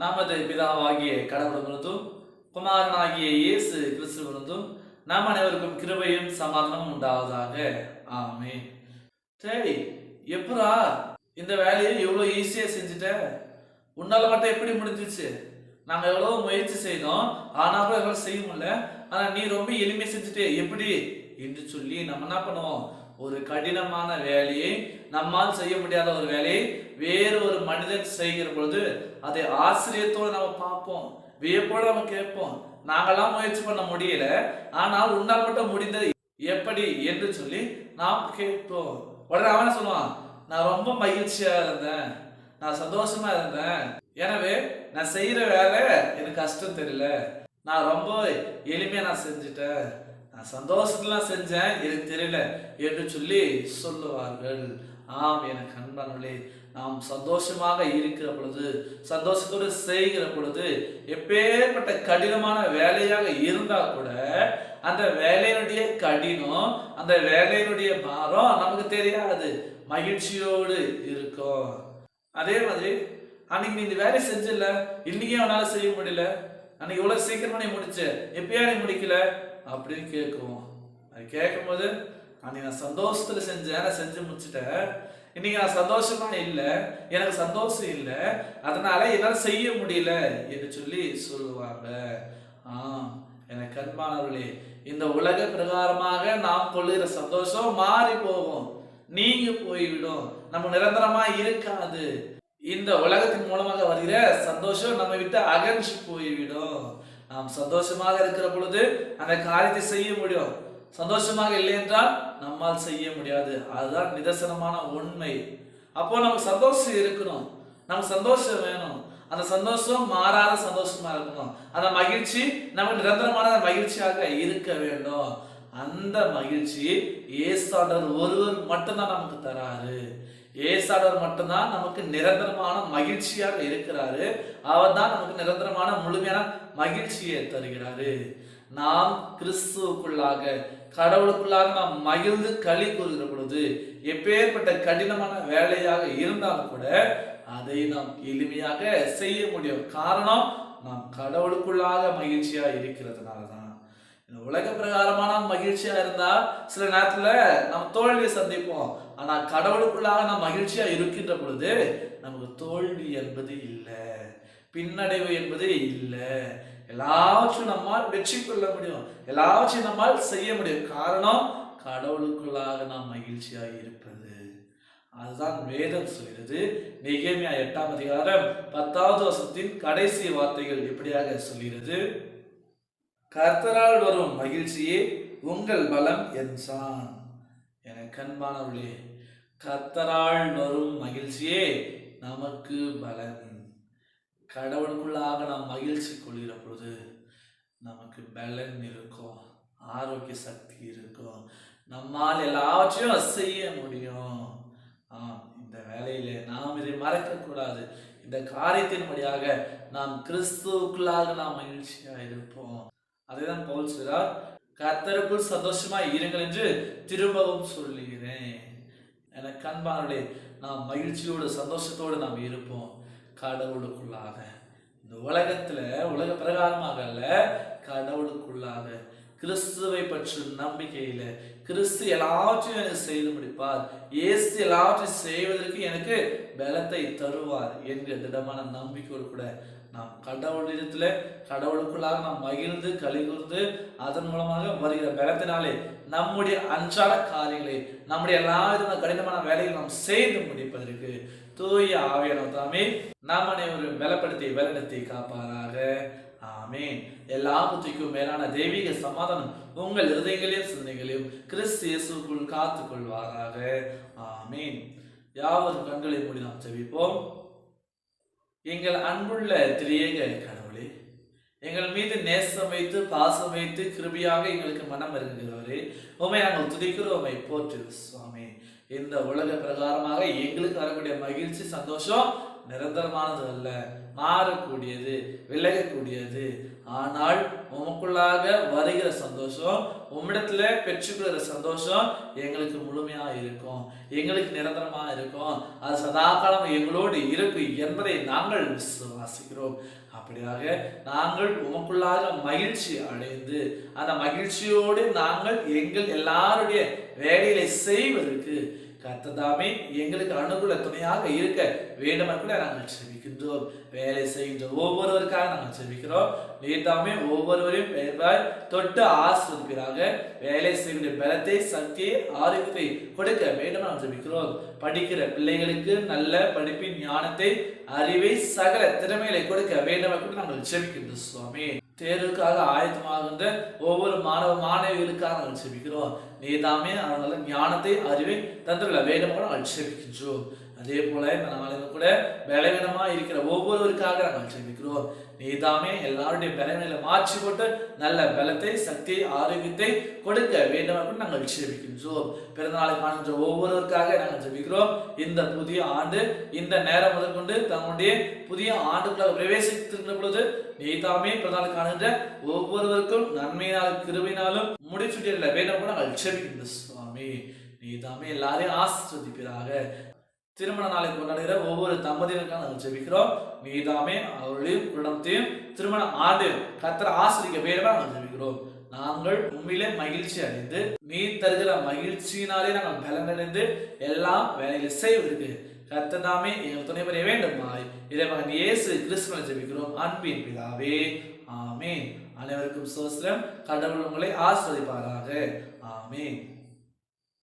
நமது பிதாவாகிய கடவுளிருந்தும் குமாரனாகிய இயேசு கிறிஸ்துவிருந்தும் நாம் அனைவருக்கும் கிருபையும் சமாதானமும் உண்டாவதாக. ஆமே சரி எப்படா இந்த வேலையை எவ்வளோ ஈஸியாக செஞ்சுட்ட? உன்னால் மட்டும் எப்படி முடிஞ்சிச்சு? நாங்கள் எவ்வளோ முயற்சி செய்தோம் ஆனால் கூட எவ்வளோ செய்ய முடியல. ஆனால் நீ ரொம்ப எளிமை செஞ்சுட்டே எப்படி? என்று சொல்லி நம்ம என்ன பண்ணுவோம்? ஒரு கடினமான வேலையை நம்மால் செய்ய முடியாத ஒரு வேலையை வேறு ஒரு மனிதன் செய்கிற பொழுது அதை ஆசிரியத்தோடு நம்ம பார்ப்போம். வியப்போடு நம்ம கேட்போம். நாங்களாம் முயற்சி பண்ண முடியல. ஆனால் உன்னால் மட்டும் முடிந்தது எப்படி என்று சொல்லி நாம் கேட்போம். உடனே அவன் சொல்லுவான் நான் ரொம்ப மகிழ்ச்சியா இருந்தேன். நான் சந்தோஷமா இருந்தேன். எனவே நான் செய்யற வேலை எனக்கு கஷ்டம் தெரியல. நான் ரொம்ப எளிமையா நான் செஞ்சுட்டேன். நான் சந்தோஷத்துலாம் செஞ்சேன். எனக்கு தெரியல என்று சொல்லி சொல்லுவார்கள். ஆம் எனக்கு அன்பானவர்களே நாம் சந்தோஷமாக இருக்கிற பொழுது சந்தோஷத்தோடு செய்கிற பொழுது எப்பேற்பட்ட கடினமான வேலையாக இருந்தால் கூட அந்த வேலையினுடைய கடினம் அந்த வேலையினுடைய பாரம் நமக்கு தெரியாது. மகிழ்ச்சியோடு இருக்கும். அதே மாதிரி அன்னைக்கு நீ இந்த வேலையை செஞ்சல இன்னைக்கே அவனால செய்ய முடியல? அன்னைக்கு இவ்வளவு சீக்கிரமா நீ முடிச்ச எப்பயா நீ முடிக்கல? அப்படின்னு கேட்கும் அது கேட்கும்போது அன்னைக்கு நான் சந்தோஷத்துல செஞ்சேன் நான் செஞ்சு முடிச்சிட்டேன். இன்னைக்கு நான் சந்தோஷமா இல்லை எனக்கு சந்தோஷம் இல்லை அதனால என்னால் செய்ய முடியல என்று சொல்லி சொல்லுவாங்க. ஆ எனக்கு அன்பானவர்களே இந்த உலக பிரகாரமாக நாம் கொள்ளுகிற சந்தோஷம் மாறி போகும். நீங்க போய்விடும். நம்ம நிரந்தரமா இருக்காது. இந்த உலகத்தின் மூலமாக வருகிற சந்தோஷம் நம்ம விட்டு அகன்று போய்விடும். நாம் சந்தோஷமாக இருக்கிற பொழுது அந்த காரியத்தை செய்ய முடியும். சந்தோஷமாக இல்லை என்றால் நம்மால் செய்ய முடியாது. அதுதான் நிதர்சனமான உண்மை. அப்போ நமக்கு சந்தோஷம் இருக்கணும். நமக்கு சந்தோஷம் வேணும். அந்த சந்தோஷம் மாறாத சந்தோஷமா இருக்கணும். அந்த மகிழ்ச்சி நமக்கு நிரந்தரமான மகிழ்ச்சியாக இருக்க வேண்டும். அந்த மகிழ்ச்சி ஏசாண்டவர் ஒருவர் மட்டும்தான் நமக்கு தராரு. ஏசாண்டவர் மட்டும்தான் நமக்கு நிரந்தரமான மகிழ்ச்சியாக இருக்கிறாரு. அவர் தான் நமக்கு நிரந்தரமான முழுமையான மகிழ்ச்சியை தருகிறாரு. நாம் கிறிஸ்துவுக்குள்ளாக கடவுளுக்குள்ளாக நாம் மகிழ்ந்து களி கூறுகிற பொழுது எப்பேற்பட்ட கடினமான வேலையாக இருந்தாலும் கூட அதை நாம் எளிமையாக செய்ய முடியும். காரணம் நாம் கடவுளுக்குள்ளாக மகிழ்ச்சியா இருக்கிறதுனால தான் இந்த உலக பிரகாரமான மகிழ்ச்சியா இருந்தா சில நேரத்துல நாம் தோல்வியை சந்திப்போம். ஆனா கடவுளுக்குள்ளாக நாம் மகிழ்ச்சியா இருக்கின்ற பொழுது நமக்கு தோல்வி என்பது இல்லை. பின்னடைவு என்பது இல்லை. எல்லாவற்றையும் நம்மால் வெற்றி கொள்ள முடியும். எல்லாவற்றையும் நம்மால் செய்ய முடியும். காரணம் கடவுளுக்குள்ளாக நாம் மகிழ்ச்சியாக இருப்பது. அதுதான் வேதம் சொல்கிறது. நிகழ்மையா எட்டாம் அதிகாரம் பத்தாவது வருஷத்தின் கடைசி வார்த்தைகள் எப்படியாக சொல்கிறது. கர்த்தரால் வரும் மகிழ்ச்சியே உங்கள் பலம் என்றான். என கண்பானவர்களே கர்த்தரால் வரும் மகிழ்ச்சியே நமக்கு பலன் கடவுளுக்குள்ளாக நாம் மகிழ்ச்சி கொள்கிற பொழுது நமக்கு பலன் இருக்கும் ஆரோக்கிய சக்தி இருக்கும். நம்மால் எல்லாவற்றையும் செய்ய முடியும். ஆம் இந்த வேலையிலே நாம் இதை மறக்கக்கூடாது. இந்த காரியத்தின்படியாக நாம் கிறிஸ்துவுக்குள்ளாக நாம் மகிழ்ச்சியாக இருப்போம். அதைதான் பவுல் சொல்றார் கர்த்தருக்குள் சந்தோஷமாக இருங்கள் என்று திரும்பவும் சொல்லுகிறேன். எனக்கு கண்பானுடைய நாம் மகிழ்ச்சியோடு சந்தோஷத்தோடு நாம் இருப்போம். கடவுளுக்குள்ளாக. இந்த உலகத்துல உலக பிரகாரமாக அல்ல கடவுளுக்குள்ளாக. கிறிஸ்துவை பற்றி நம்பிக்கையில கிறிஸ்து எல்லாவற்றையும் எனக்கு செய்து முடிப்பார். இயேசு எல்லாவற்றையும் செய்வதற்கு எனக்கு பலத்தை தருவார் என்கிற திடமான நம்பிக்கையோடு கூட நாம் கடவுளிடத்துல கடவுளுக்குள்ளாக நாம் மகிழ்ந்து கலிகூர்ந்து அதன் மூலமாக வருகிற பலத்தினாலே நம்முடைய அன்றாட காரியங்களை நம்முடைய எல்லா விதமான கடினமான வேலைகளை நாம் செய்து முடிப்பதற்கு தூய ஆவியானவர் தாமே நாம் அனைவரும் பலப்படுத்தி வழிநடத்தி காப்பாராக. ஆமீன். எல்லா புத்திக்கும் மேலான தெய்வீக சமாதானம் உங்கள் இருதயங்களையும் சிந்தனைகளையும் கிறிஸ்து இயேசுக்குள் காத்துக் கொள்வாராக ஆமீன். யாவரும் கண்களை மூடி நாம் செவிப்போம் எங்கள் அன்புள்ள திரியேக கடவுளே எங்கள் மீது நேசம் வைத்து பாசம் வைத்து கிருபியாக எங்களுக்கு மனம் இருக்குகிறவரே உமை நாங்கள் துதிக்கிறோம் உமை போற்று சுவாமி. இந்த உலக பிரகாரமாக எங்களுக்கு வரக்கூடிய மகிழ்ச்சி சந்தோஷம் நிரந்தரமானது அல்ல. மாறக்கூடியது விலகக்கூடியது. ஆனால் உமக்குள்ளாக வருகிற சந்தோஷம் உம்மிடத்துல பெற்றுக்கொள்கிற சந்தோஷம் எங்களுக்கு முழுமையா இருக்கும். எங்களுக்கு நிரந்தரமா இருக்கும். அது சதாகாலம் எங்களோடு இருக்கும் என்பதை நாங்கள் விசுவாசிக்கிறோம். அப்படியாக நாங்கள் உமக்குள்ளாக மகிழ்ச்சி அடைந்து அந்த மகிழ்ச்சியோடு நாங்கள் எங்கள் எல்லாருடைய வேலைகளை செய்வதற்கு கத்ததாமே எங்களுக்கு அனுகூல துணையாக இருக்க வேண்டும் கூட நாங்கள் செவிக்கின்றோம் வேலை செய்கின்ற ஒவ்வொருவருக்காக நாங்கள் செவிக்கிறோம் நீர்தாமே ஒவ்வொருவரையும் பெயர்வாய் தொட்டு ஆசிரியப்பீராக வேலை செய்கின்ற பலத்தை சக்தியை ஆரோக்கியத்தை கொடுக்க வேண்டும் நாங்கள் செபிக்கிறோம். படிக்கிற பிள்ளைகளுக்கு நல்ல படிப்பின் ஞானத்தை அறிவை சகல திறமைகளை கொடுக்க வேண்டும் கூட நாங்கள் செபிக்கின்றோம் சுவாமி. தேர்வுக்காக ஆயத்தமாகின்ற ஒவ்வொரு மாணவ மாணவிகளுக்காக நாங்கள் செபிக்கிறோம். நீதாமே அதனால ஞானத்தை அறிவை தந்துள்ள வேண்டும் கூட நாங்கள் செபிக்கின்றோம். அதே போல இந்த நாளில் கூட பலவீனமாக இருக்கிற ஒவ்வொருவருக்காக நாங்கள் செபிக்கிறோம். நீதாமே எல்லாருடைய பலவீனங்களை மாற்றி போட்டு நல்ல பலத்தை சக்தி ஆரோக்கியத்தை கொடுக்க வேண்டும் அப்படின்னு நாங்கள் ஜெபிக்கின்றோம். பிறந்தநாளை காணுகின்ற ஒவ்வொருவருக்காக நாங்கள் ஜெபிக்கிறோம். இந்த புதிய ஆண்டு இந்த நேரம் முதற்கொண்டு தங்களுடைய புதிய ஆண்டுக்குள்ளாக பிரவேசித்திருக்கிற பொழுது நீதாமே பிறந்தநாளை காணுகின்ற ஒவ்வொருவருக்கும் நன்மையினாலும் கிருபினாலும் முடிச்சுட்டிருந்த வேண்டும் நாங்கள் ஜெபிக்கின்ற சுவாமி நீதாமே எல்லாரையும் ஆசிர்வதிப்பீராக. திருமண நாளை கொண்டாடுகிற ஒவ்வொரு தம்பதியினருக்காக நாங்கள் ஜெபிக்கிறோம். நீதாமே அவர்களையும் குடும்பத்தையும் திருமண ஆண்டு கத்திர ஆசிரிக்க வேண்டுமா நாங்கள் ஜெபிக்கிறோம். நாங்கள் உண்மையிலே மகிழ்ச்சி அடைந்து நீ தருகிற மகிழ்ச்சியினாலே நாங்கள் பலனடைந்து எல்லாம் வேலையில செய்வதற்கு கத்ததாமே எங்கள் துணை புரிய வேண்டுமாய். இதை மகன் இயேசு கிறிஸ்துவனை ஜெபிக்கிறோம். அன்பின் பிதாவே ஆமேன். அனைவருக்கும் சோஸ்திரம். கடவுள் உங்களை ஆஸ்வதிப்பாராக ஆமேன்.